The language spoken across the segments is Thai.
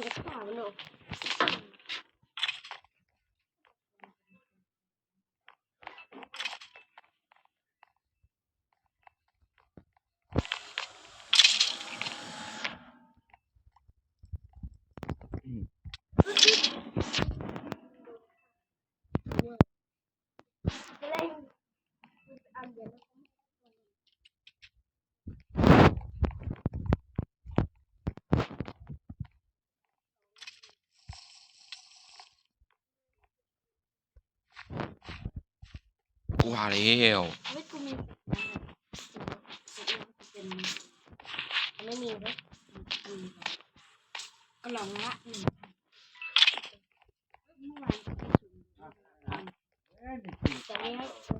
이거크 다, 안. ว่าแล้วกูล่องละหนึ่งเมื่อวานแต่เนี้ย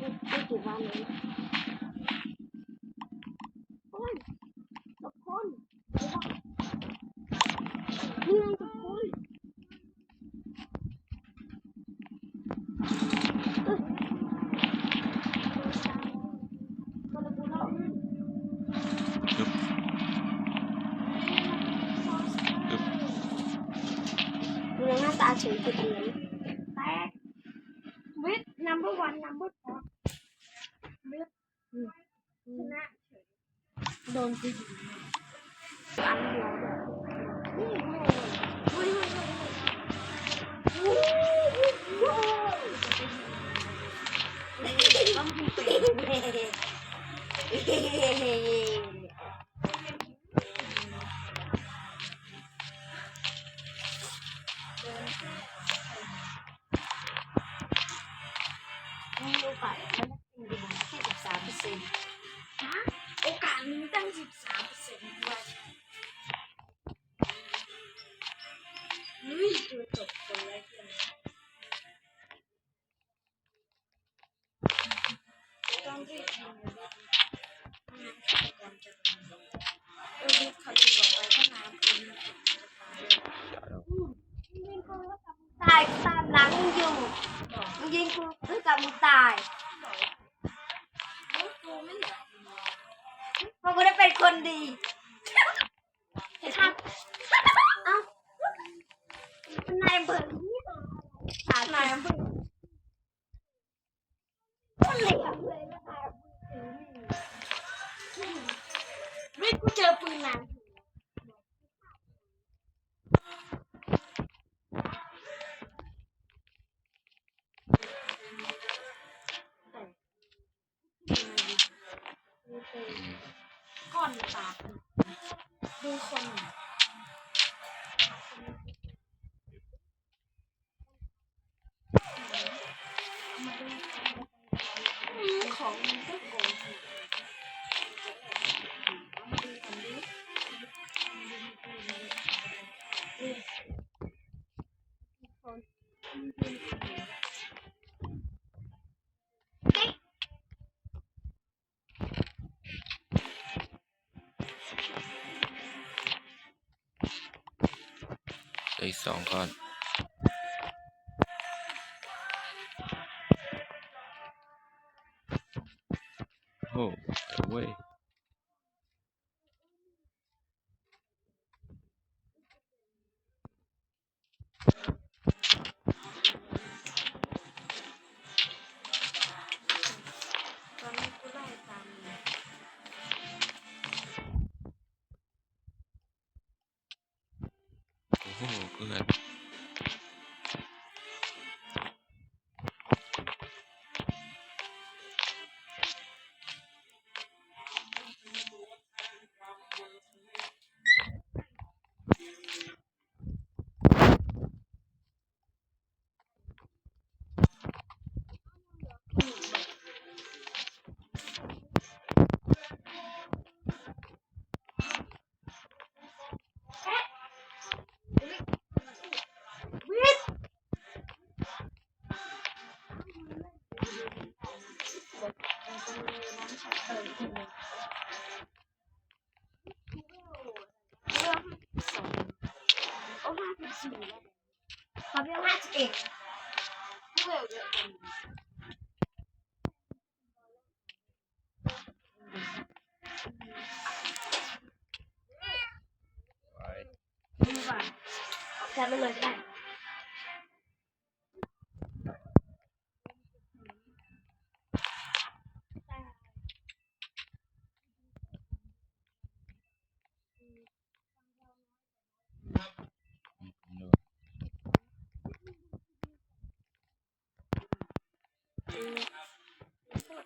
cái cái chủ văn này ôi tập con đi anh tập con Yep. Yep. Mengenai tak cerita dengan Ang lupa, malaking din. Kaya sabi sa'yo. Ha? มันตั้งสิบสามเปอร์เซ็นต์ด้วยเฮ้ยตัวจบคนแรกเลยต้องรีบทำเลยว่าไม่งั้นฆาตกรจะเป็นเออวิทย์เขาดีบอกไว้ว่าน้ำคือมันจะตายยิงกูแล้วกับมึงตายตามหลังมึงอยู่ยิงกูแล้วกับมึงตาย คนดีเห็นครับเอ้ามันนายอำเภอนี่เหรอถามนายอำเภอคนเหลี่ยมเลยนะนายอำเภอนี่วิทย์กูเจอปืนนาน อีกสองก้อน way. Problematik. Right. Move on. Seven, nine, nine.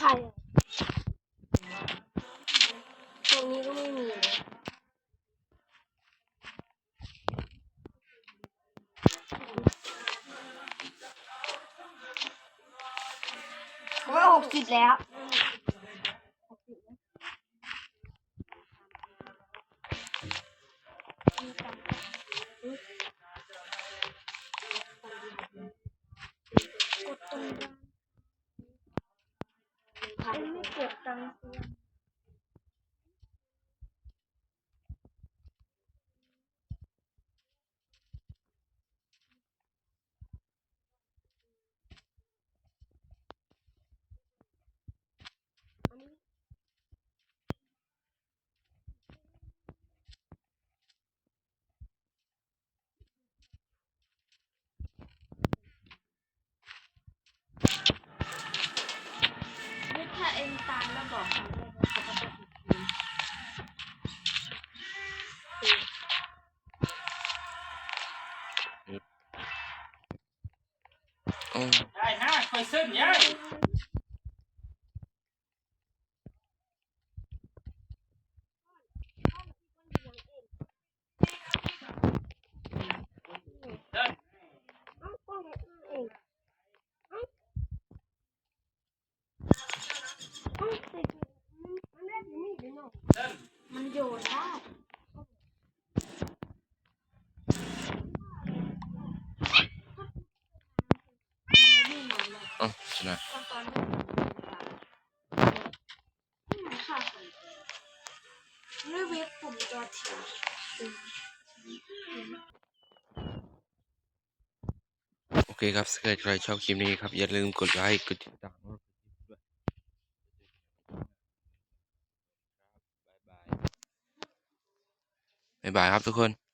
ใครอะตรงนี้ก็ไม่มีเลยโอ้ยหกสิบแล้วหกสิบแล้วมี Thank. ตามแล้วบอกเขาเลยว่าเขาจะไปอีกทีคือโอ้ ได้ฮะคอยเส้นยัย เส้น เอ้าก็เลยเองเอ้าเอ้าติดมันเล่นอยู่นี่ดิเนาะ เส้น มันโยนได้นี่มาเลย เอ้าชนะ ตอนตอนนี้ นี่มันค่าคนเรื่องเว็บผมจะถือโอเคครับถ้าเกิดใครชอบคลิปนี้ครับ อย่าลืมกดไลค์ กดติดตามด้วยบ๊ายบายบ๊ายบายครับทุกคน